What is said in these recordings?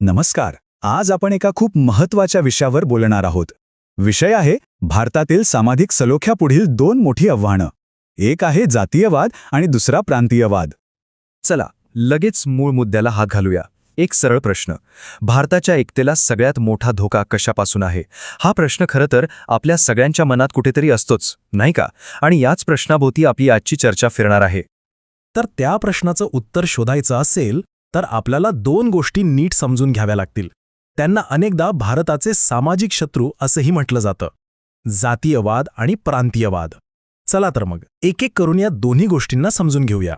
नमस्कार. आज आपण एका खूप महत्त्वाच्या विषयावर बोलणार आहोत. विषय आहे भारतातील सामाजिक सलोख्यापुढील दोन मोठी आव्हानं. एक आहे जातीयवाद आणि दुसरा प्रांतीयवाद. चला लगेच मूळ मुद्द्याला हात घालूया. एक सरळ प्रश्न. भारताच्या एकतेला सगळ्यात मोठा धोका कशापासून आहे? हा प्रश्न खरं तर आपल्या सगळ्यांच्या मनात कुठेतरी असतोच नाही का? आणि याच प्रश्नाभोवती आपली आजची चर्चा फिरणार आहे. तर त्या प्रश्नाचं उत्तर शोधायचं असेल तर आपल्याला दोन गोष्टी नीट समजून घ्याव्या लागतील. त्यांना अनेकदा भारताचे सामाजिक शत्रू असंही म्हटलं जातं. जातीयवाद आणि प्रांतीयवाद. चला तर मग एक एक करून या दोन्ही गोष्टींना समजून घेऊया.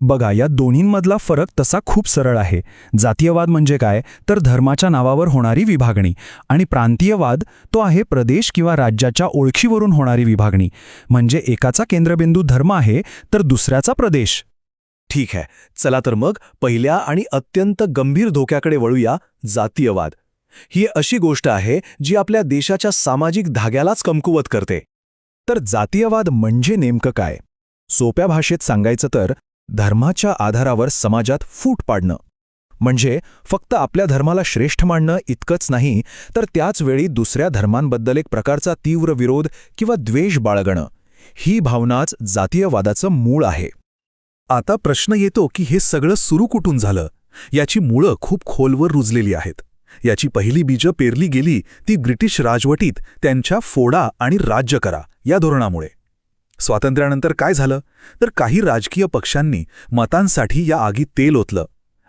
बघा या दोन्हींमधला फरक तसा खूप सरळ आहे. जातीयवाद म्हणजे काय? तर धर्माच्या नावावर होणारी विभागणी आणि प्रांतीयवाद तो आहे प्रदेश किंवा राज्याच्या ओळखीवरून होणारी विभागणी. म्हणजे एकाचा केंद्रबिंदू धर्म आहे तर दुसऱ्याचा प्रदेश. ठीक आहे चला तर मग पहिल्या आणि अत्यंत गंभीर धोक्याकडे वळूया जातीयवाद. ही अशी गोष्ट आहे जी आपल्या देशाच्या सामाजिक धाग्यालाच कमकुवत करते. तर जातीयवाद म्हणजे नेमकं काय? सोप्या भाषेत सांगायचं तर धर्माच्या आधारावर समाजात फूट पाडणं. म्हणजे फक्त आपल्या धर्माला श्रेष्ठ मानणं इतकंच नाही तर त्याच वेळी दुसऱ्या धर्मांबद्दल एक प्रकारचा तीव्र विरोध किंवा द्वेष बाळगणं. ही भावनाच जातीयवादाचं मूळ आहे. आता प्रश्न येतो की हे सगळं सुरू कुठून झालं? याची मुळं खूप खोलवर रुजलेली आहेत. याची पहिली बीजं पेरली गेली ती ब्रिटिश राजवटीत त्यांच्या फोडा आणि राज्य करा या धोरणामुळे. स्वातंत्र्यानंतर काय झालं? तर काही राजकीय पक्षांनी मतांसाठी या आगीत तेल ओतलं.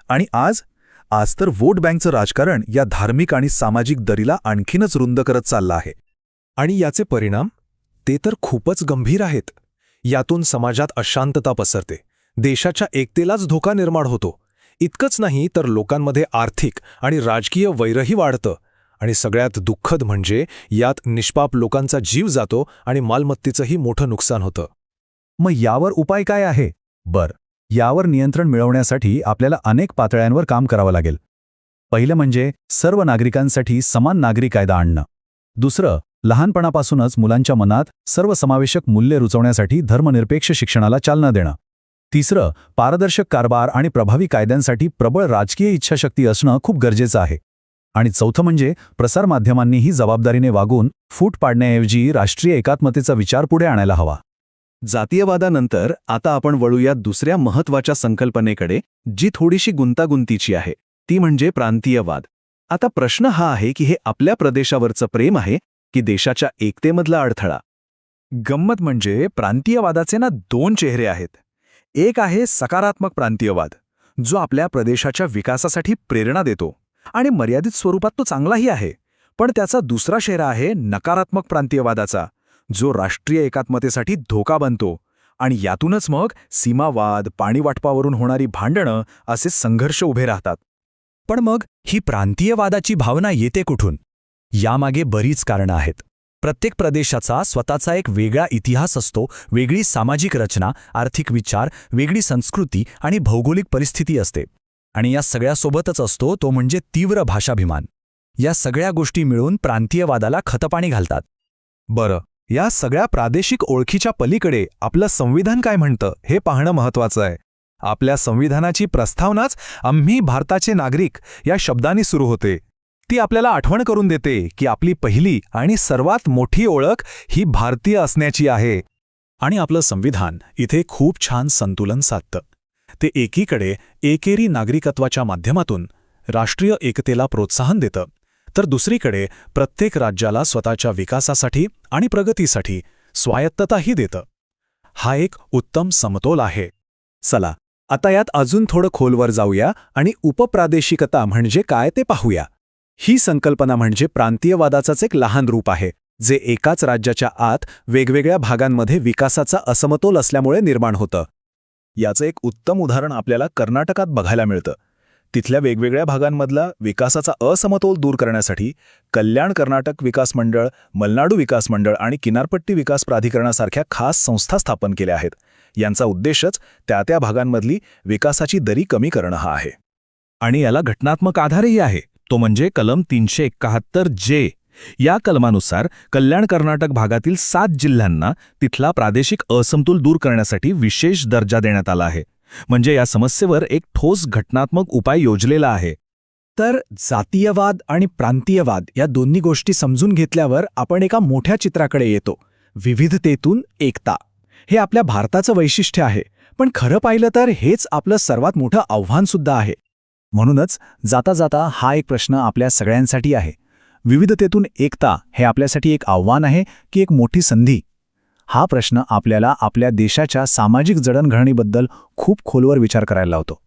आणि आज? आज तर वोट बँकचं राजकारण या धार्मिक आणि सामाजिक दरीला आणखीनच रुंद करत चाललं आहे. आणि याचे परिणाम? ते तर खूपच गंभीर आहेत. यातून समाजात अशांतता पसरते. देशाच्या एकतेलाच धोका निर्माण होतो. इतकंच नाही तर लोकांमध्ये आर्थिक आणि राजकीय वैरही वाढतं. आणि सगळ्यात दुःखद म्हणजे यात निष्पाप लोकांचा जीव जातो आणि मालमत्तेचंही मोठं नुकसान होतं. मग यावर उपाय काय आहे? बर यावर नियंत्रण मिळवण्यासाठी आपल्याला अनेक पातळ्यांवर काम करावं लागेल. पहिलं म्हणजे सर्व नागरिकांसाठी समान नागरी कायदा आणणं. दुसरं लहानपणापासूनच मुलांच्या मनात सर्वसमावेशक मूल्य रुचवण्यासाठी धर्मनिरपेक्ष शिक्षणाला चालना देणं. तिसरं पारदर्शक कारभार आणि प्रभावी कायद्यांसाठी प्रबळ राजकीय इच्छाशक्ती असणं खूप गरजेचं आहे. आणि चौथं म्हणजे प्रसारमाध्यमांनीही जबाबदारीने वागून फूट पाडण्याऐवजी राष्ट्रीय एकात्मतेचा विचार पुढे आणायला हवा. जातीयवादानंतर आता आपण वळूया दुसऱ्या महत्त्वाच्या संकल्पनेकडे जी थोडीशी गुंतागुंतीची आहे. ती म्हणजे प्रांतीयवाद. आता प्रश्न हा आहे की हे आपल्या प्रदेशावरचं प्रेम आहे की देशाच्या एकतेमधला अडथळा? गंमत म्हणजे प्रांतीयवादाचे ना दोन चेहरे आहेत. एक आहे सकारात्मक प्रांतीयवाद जो आपल्या प्रदेशाच्या विकासासाठी प्रेरणा देतो आणि मर्यादित स्वरूपात तो चांगलाही आहे. पण त्याचा दुसरा शेरा आहे नकारात्मक प्रांतीयवादाचा जो राष्ट्रीय एकात्मतेसाठी धोका बनतो आणि यातूनच मग सीमावाद पाणीवाटपावरून होणारी भांडणं असे संघर्ष उभे राहतात. पण मग ही प्रांतीयवादाची भावना येते कुठून? यामागे बरीच कारणं आहेत. प्रत्येक प्रदेशाचा स्वतःचा एक वेगळा इतिहास असतो वेगळी सामाजिक रचना आर्थिक विचार वेगळी संस्कृती आणि भौगोलिक परिस्थिती असते. आणि या सगळ्यासोबतच असतो तो म्हणजे तीव्र भाषाभिमान. या सगळ्या गोष्टी मिळून प्रांतीयवादाला खतपाणी घालतात. बरं या सगळ्या प्रादेशिक ओळखीच्या पलीकडे आपलं संविधान काय म्हणतं हे पाहणं महत्वाचं आहे. आपल्या संविधानाची प्रस्तावनाच आम्ही भारताचे नागरिक या शब्दांनी सुरू होते. ती आपल्याला आठवण करून देते की आपली पहिली आणि सर्वात मोठी ओळख ही भारतीय असण्याची आहे. आणि आपलं संविधान इथे खूप छान संतुलन साधतं. ते एकीकडे एकेरी नागरिकत्वाच्या माध्यमातून राष्ट्रीय एकतेला प्रोत्साहन देतं तर दुसरीकडे प्रत्येक राज्याला स्वतःच्या विकासासाठी आणि प्रगतीसाठी स्वायत्तताही देतं. हा एक उत्तम समतोल आहे. चला आता यात अजून थोडं खोलवर जाऊया आणि उपप्रादेशिकता म्हणजे काय ते पाहूया. ही संकल्पना म्हणजे प्रांतीयवादाचाच एक लहान रूप आहे जे एकाच राज्याच्या आत वेगवेगळ्या भागांमध्ये विकासाचा असमतोल असल्यामुळे निर्माण होतं. याचं एक उत्तम उदाहरण आपल्याला कर्नाटकात बघायला मिळतं. तिथल्या वेगवेगळ्या भागांमधला विकासाचा असमतोल दूर करण्यासाठी कल्याण कर्नाटक विकास मंडळ मलनाडू विकास मंडळ आणि किनारपट्टी विकास प्राधिकरणासारख्या खास संस्था स्थापन केल्या आहेत. यांचा उद्देशच त्या त्या भागांमधली विकासाची दरी कमी करणं हा आहे. आणि याला घटनात्मक आधारही आहे. तो म्हणजे कलम तीनशे एक्काहत्तर जे. या कलमानुसार कल्याण कर्नाटक भागातील सात जिल्ह्यांना तिथला प्रादेशिक असमतोल दूर करण्यासाठी विशेष दर्जा देण्यात आला आहे. म्हणजे या समस्येवर एक ठोस घटनात्मक उपाय योजलेला आहे. तर जातीयवाद आणि प्रांतीयवाद या दोन्ही गोष्टी समजून घेतल्यावर आपण एका मोठ्या चित्राकडे येतो. विविधतेतून एकता. हे आपल्या भारताचं वैशिष्ट्य आहे. पण खरं पाहिलं तर हेच आपलं सर्वात मोठं आव्हानसुद्धा आहे. म्हणूनच जाता जाता हा एक प्रश्न आपल्या सगळ्यांसाठी आहे. विविधतेतून एकता हे आपल्यासाठी एक आव्हान आहे की एक मोठी संधी. हा प्रश्न आपल्याला आपल्या देशाच्या सामाजिक जडणघडणीबद्दल खूप खोलवर विचार करायला लावतो.